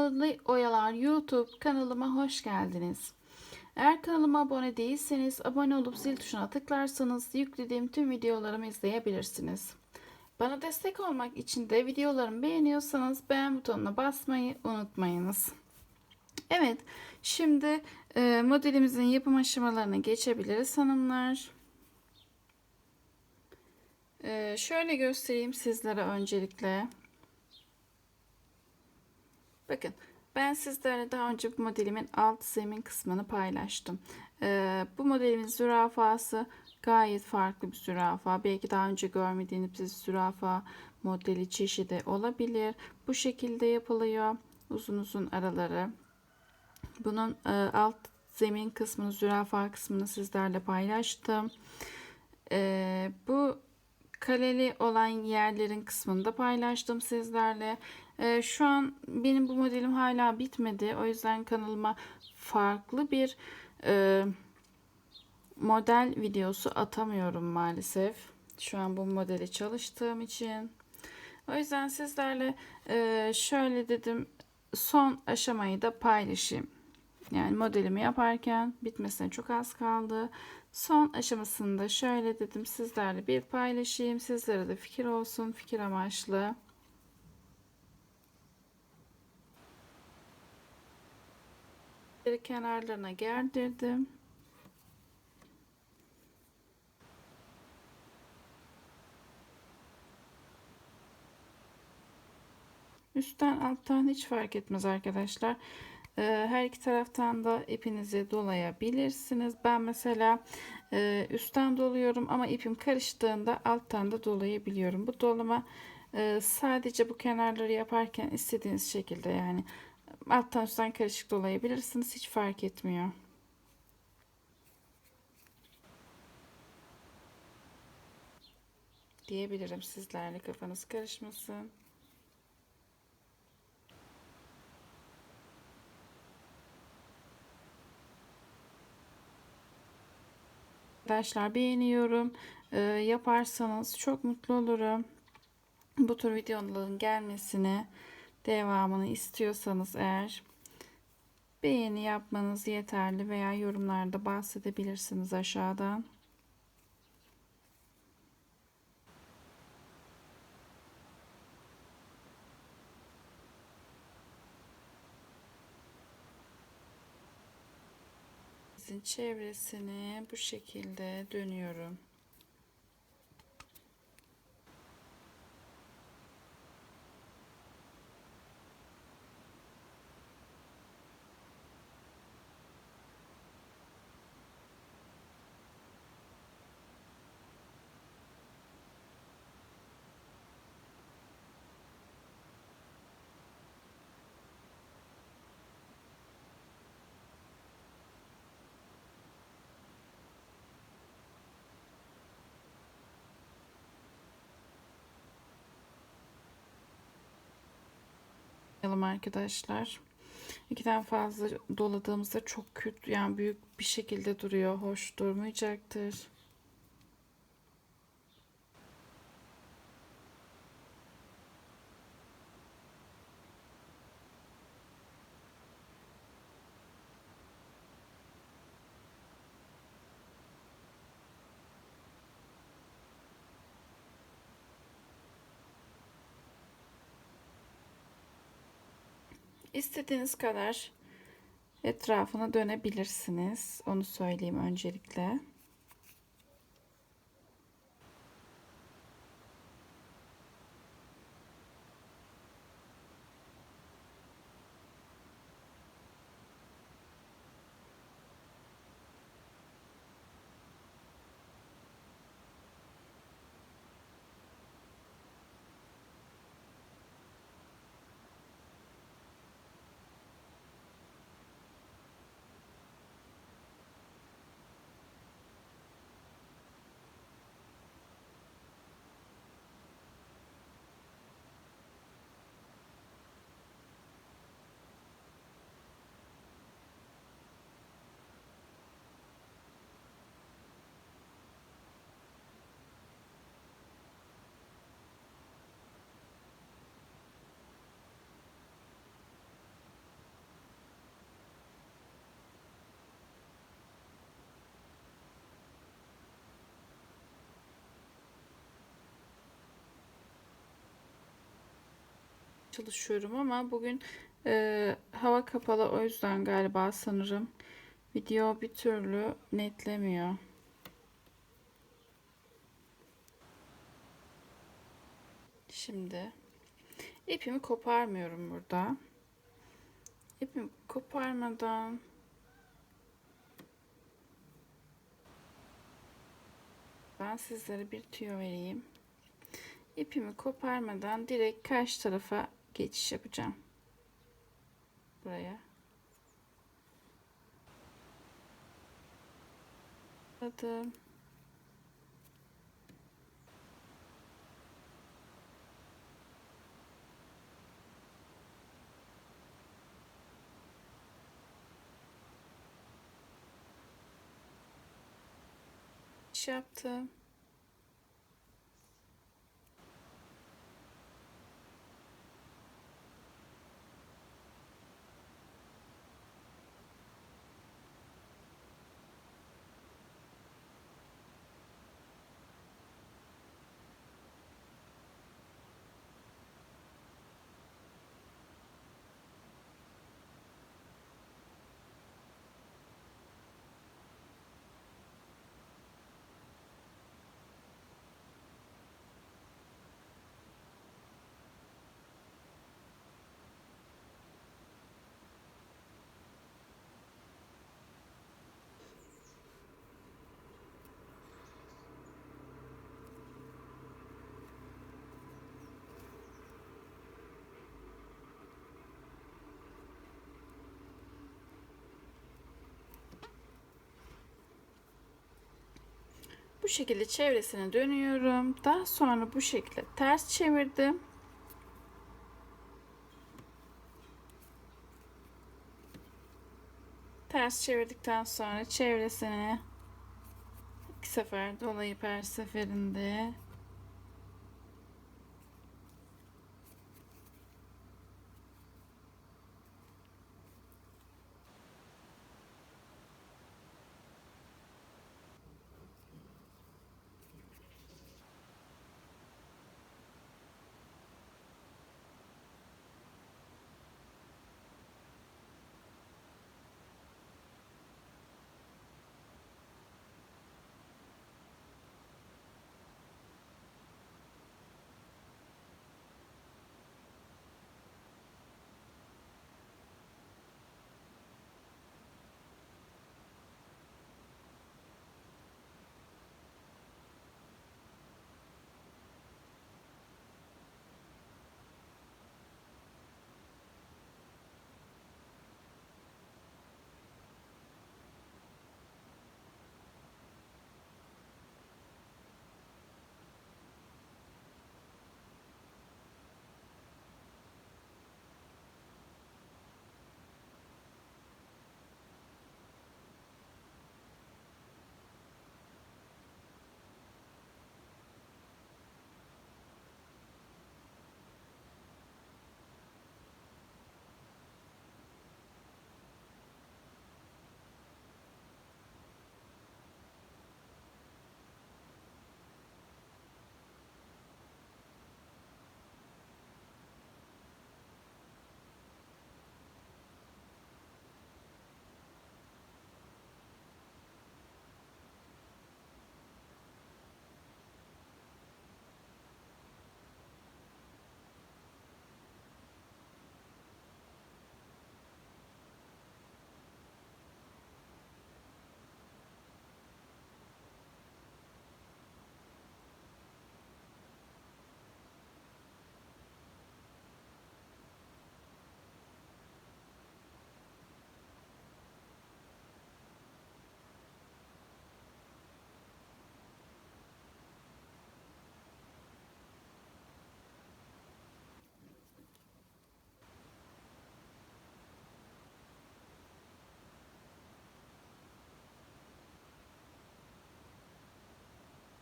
Ağırlı Oyalar YouTube kanalıma hoş geldiniz. Eğer kanalıma abone değilseniz abone olup zil tuşuna tıklarsanız yüklediğim tüm videolarımı izleyebilirsiniz. Bana destek olmak için de videolarımı beğeniyorsanız beğen butonuna basmayı unutmayınız. Evet, şimdi e, modelimizin yapım aşamalarına geçebiliriz hanımlar. E, şöyle göstereyim sizlere öncelikle. Bakın ben sizlerle daha önce bu modelimin alt zemin kısmını paylaştım. Ee, bu modelimin zürafası gayet farklı bir zürafa. Belki daha önce görmediğiniz bir zürafa modeli çeşidi olabilir. Bu şekilde yapılıyor. Uzun uzun araları. Bunun e, alt zemin kısmını, zürafa kısmını sizlerle paylaştım. E, bu kaleli olan yerlerin kısmını da paylaştım sizlerle. Ee, şu an benim bu modelim hala bitmedi. O yüzden kanalıma farklı bir e, model videosu atamıyorum maalesef. Şu an bu modeli çalıştığım için. O yüzden sizlerle e, şöyle dedim son aşamayı da paylaşayım. Yani modelimi yaparken bitmesine çok az kaldı. Son aşamasında şöyle dedim sizlerle bir paylaşayım. Sizlere de fikir olsun, fikir amaçlı. Kenarlarına gerdirdim. Üstten alttan hiç fark etmez arkadaşlar. Ee, her iki taraftan da ipinizi dolayabilirsiniz. Ben mesela e, üstten doluyorum ama ipim karıştığında alttan da dolayabiliyorum. Bu dolama e, sadece bu kenarları yaparken istediğiniz şekilde yani alttan üstten karışık dolayabilirsiniz. Hiç fark etmiyor. Diyebilirim sizlerle kafanız karışmasın. Arkadaşlar beğeniyorum. Ee, yaparsanız çok mutlu olurum. Bu tür videoların gelmesini devamını istiyorsanız eğer beğeni yapmanız yeterli veya yorumlarda bahsedebilirsiniz aşağıdan. çevresini bu şekilde dönüyorum. Yapmayalım arkadaşlar. İkiden fazla doladığımızda çok kötü yani büyük bir şekilde duruyor. Hoş durmayacaktır. İstediğiniz kadar etrafına dönebilirsiniz. Onu söyleyeyim öncelikle. Çalışıyorum ama bugün e, hava kapalı o yüzden galiba sanırım video bir türlü netlemiyor. Şimdi ipimi koparmıyorum burada. İpimi koparmadan ben sizlere bir tüyo vereyim. İpimi koparmadan direkt karşı tarafa geçiş yapacağım. Buraya. Adım. Yaptım. Şekilde çevresine dönüyorum. Daha sonra bu şekilde ters çevirdim. Ters çevirdikten sonra çevresine iki sefer dolayıp her seferinde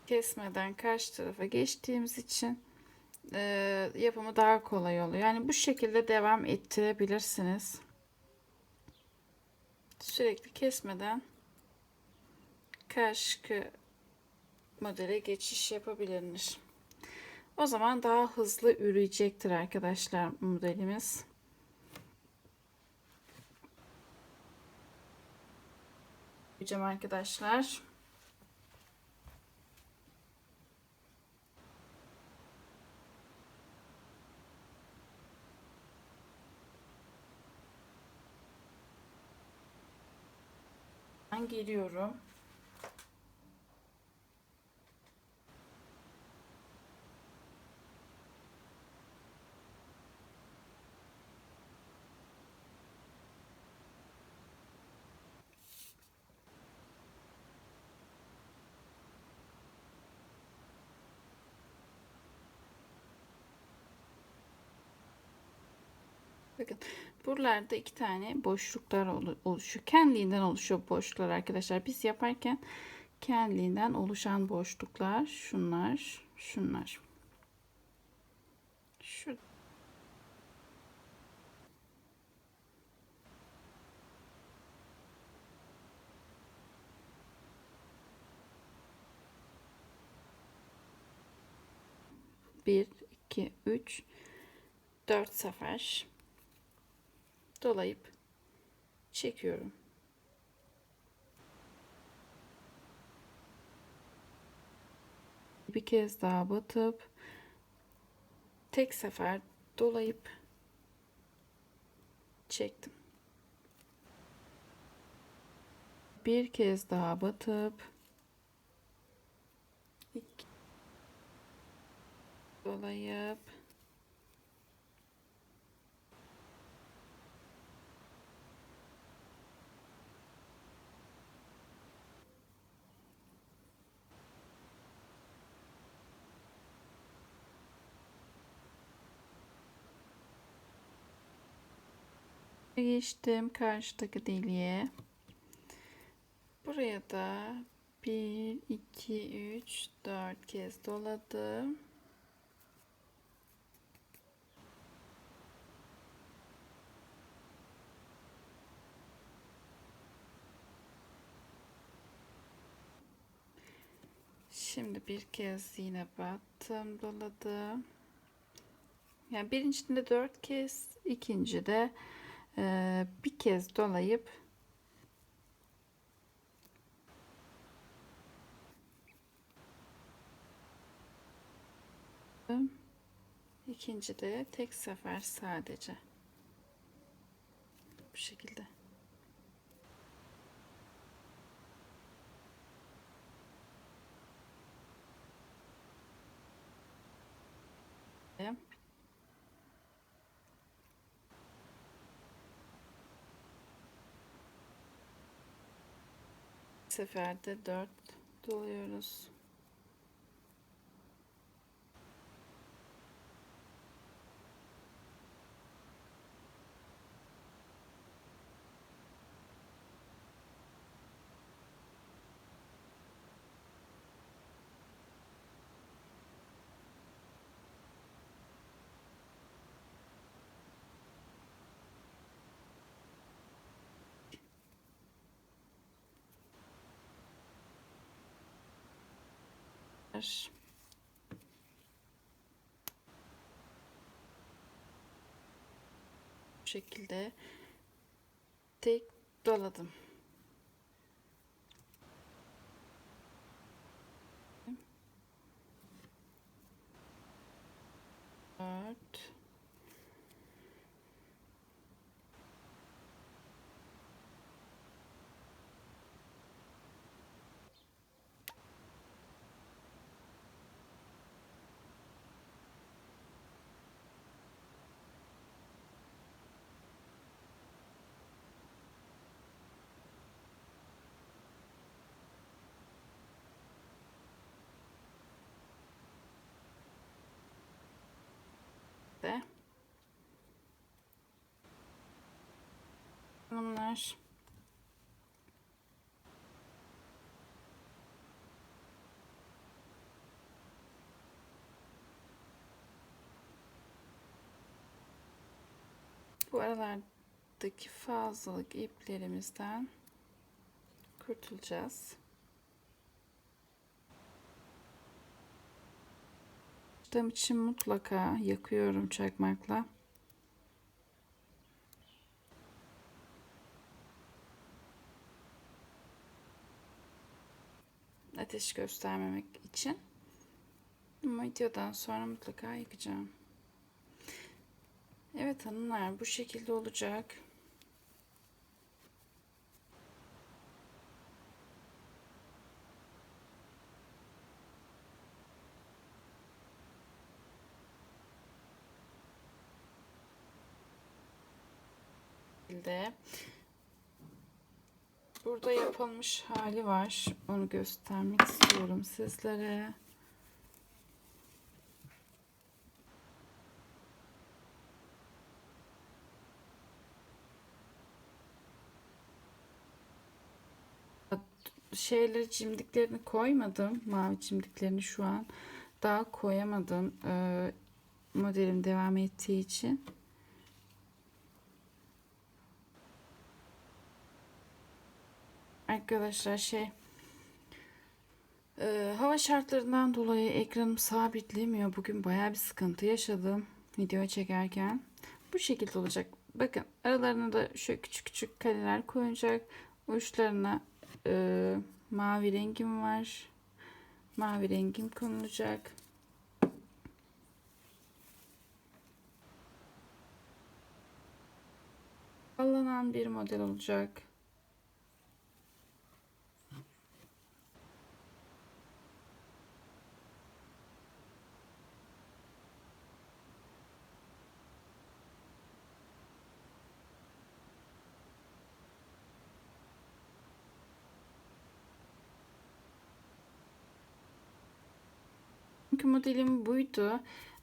kesmeden karşı tarafa geçtiğimiz için e, yapımı daha kolay oluyor. Yani bu şekilde devam ettirebilirsiniz. Sürekli kesmeden karşı modele geçiş yapabilir. O zaman daha hızlı üreyecektir arkadaşlar modelimiz. Üreyeceğim arkadaşlar. Geliyorum. Bakın buralarda iki tane boşluklar oluşuyor. Kendiliğinden oluşuyor boşluklar arkadaşlar. Biz yaparken kendiliğinden oluşan boşluklar şunlar, şunlar. Şu bir, iki, üç, dört sefer dolayıp çekiyorum. Bir kez daha batıp tek sefer dolayıp çektim. Bir kez daha batıp dolayıp geçtim karşıdaki deliğe. Buraya da 1 2 3 4 kez doladım. Şimdi bir kez yine battım, doladım. Yani birincisinde dört kez, ikinci de e, bir kez dolayıp ikinci de tek sefer sadece bu şekilde. Seferde 4 doluyoruz. Var. Bu şekilde tek doladım. Dört. de. Bunlar bu aralardaki fazlalık iplerimizden kurtulacağız. yaptığım için mutlaka yakıyorum çakmakla. Ateş göstermemek için. Ama videodan sonra mutlaka yakacağım. Evet hanımlar bu şekilde olacak. şekilde burada yapılmış hali var. Onu göstermek istiyorum sizlere. şeyleri cimdiklerini koymadım. Mavi cimdiklerini şu an daha koyamadım. Ee, modelim devam ettiği için. Arkadaşlar şey e, hava şartlarından dolayı ekranım sabitlemiyor. Bugün baya bir sıkıntı yaşadım video çekerken. Bu şekilde olacak. Bakın aralarına da şu küçük küçük kaleler koyacak. Uçlarına e, mavi rengim var. Mavi rengim konulacak. Sallanan bir model olacak. Bugünkü modelim buydu.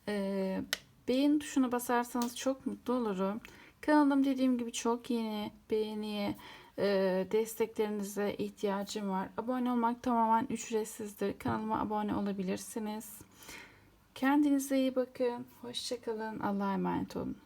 Ee, beğen tuşuna basarsanız çok mutlu olurum. Kanalım dediğim gibi çok yeni. Beğeniye, e, desteklerinize ihtiyacım var. Abone olmak tamamen ücretsizdir. Kanalıma abone olabilirsiniz. Kendinize iyi bakın. Hoşçakalın. Allah'a emanet olun.